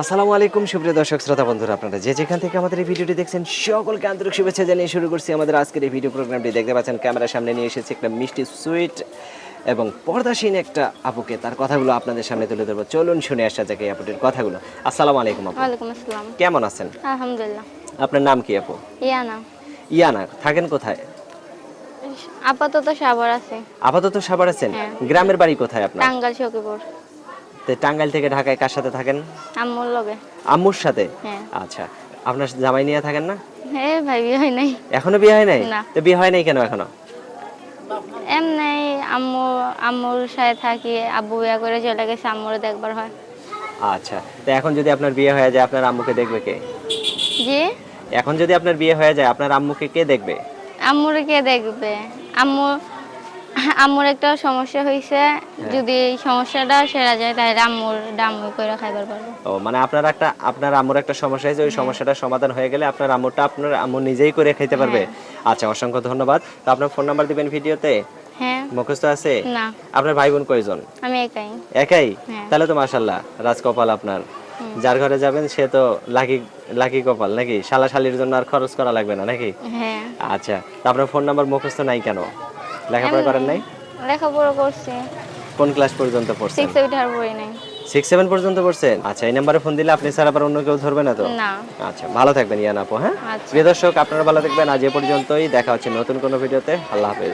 আসসালামু আলাইকুম সুপ্রিয় দর্শক শ্রোতা বন্ধুরা আপনারা যে যেখান থেকে আমাদের এই ভিডিওটি দেখছেন সকলকে আন্তরিক শুভেচ্ছা জানিয়ে শুরু করছি আমাদের আজকের এই ভিডিও প্রোগ্রামটি। দেখতে পাচ্ছেন ক্যামেরার সামনে নিয়ে এসেছি একটা মিষ্টি সুইট এবং পর্দাসীন একটা আপুকে। তার কথাগুলো আপনাদের সামনে তুলে ধরবো। চলুন শুনে আসা যাক এই আপুটির কথাগুলো। আসসালামু আলাইকুম আপু। ওয়ালাইকুম আসসালাম। কেমন আছেন? আলহামদুলিল্লাহ। আপনার নাম কি আপু? ইয়ানা। ইয়ানা থাকেন কোথায়? আপাতত সাভার আছে। আপাতত সাভার আছেন? হ্যাঁ। গ্রামের বাড়ি কোথায় আপনার? টাঙ্গাল সখীপুর। তো টাঙ্গাইল থেকে ঢাকায় কার সাথে থাকেন? আম্মুর লগে। আম্মুর সাথে? হ্যাঁ। আচ্ছা আপনার জামাই নিয়ে থাকেন না? হ্যাঁ ভাই বিয়ে হয় নাই। এখনও বিয়ে হয় নাই? না। তো বিয়ে হয় নাই কেন এখনও? এমনি আম্মু আম্মুর সাথে থাকি আব্বু বিয়ে করে চলে গেছে আম্মুর দেখবার হয়। আচ্ছা তো এখন যদি আপনার বিয়ে হয়ে যায় আপনার আম্মুকে দেখবে কে? জি? এখন যদি আপনার বিয়ে হয়ে যায় আপনার আম্মুকে কে দেখবে? আম্মুর কে দেখবে? আম্মু আম্মুর একটা সমস্যা হয়েছে যদি এই সমস্যাটা সেরা যায় তাহলে আম্মুর ডাম্মু করে খাইবার পারব। ও মানে আপনার একটা আপনার আম্মুর একটা সমস্যা হয়েছে ওই সমস্যাটার সমাধান হয়ে গেলে আপনার আম্মুরটা আপনার আম্মু নিজেই করে খেতে পারবে। আচ্ছা অসংখ্য ধন্যবাদ। তো আপনার ফোন নাম্বার দিবেন ভিডিওতে? হ্যাঁ। মুখস্থ আছে? না। আপনার ভাই বোন কয়জন? আমি একাই। একাই? হ্যাঁ। তাহলে তো মাশাল্লাহ রাজকপাল আপনার। যার ঘরে যাবেন সে তো লাকি লাকি কপাল নাকি? শালা শালির জন্য আর খরচ করা লাগবে না নাকি? হ্যাঁ। আচ্ছা তো আপনার ফোন নাম্বার মুখস্থ নাই কেন? লেখাপড়া করেন নাই? লেখাপড়া করছি। কোন ক্লাস পর্যন্ত পড়ছেন? সিক্স আর পড়ি নাই। সিক্স সেভেন পর্যন্ত পড়ছেন? আচ্ছা এই নাম্বারে ফোন দিলে আপনি স্যার আবার অন্য কেউ ধরবে না তো? না। আচ্ছা ভালো থাকবেন ইয়ান আপু হ্যাঁ? আচ্ছা। প্রিয় দর্শক আপনারা ভালো থাকবেন। আজ এ পর্যন্তই দেখা হচ্ছে নতুন কোনো ভিডিওতে। আল্লাহ হাফেজ।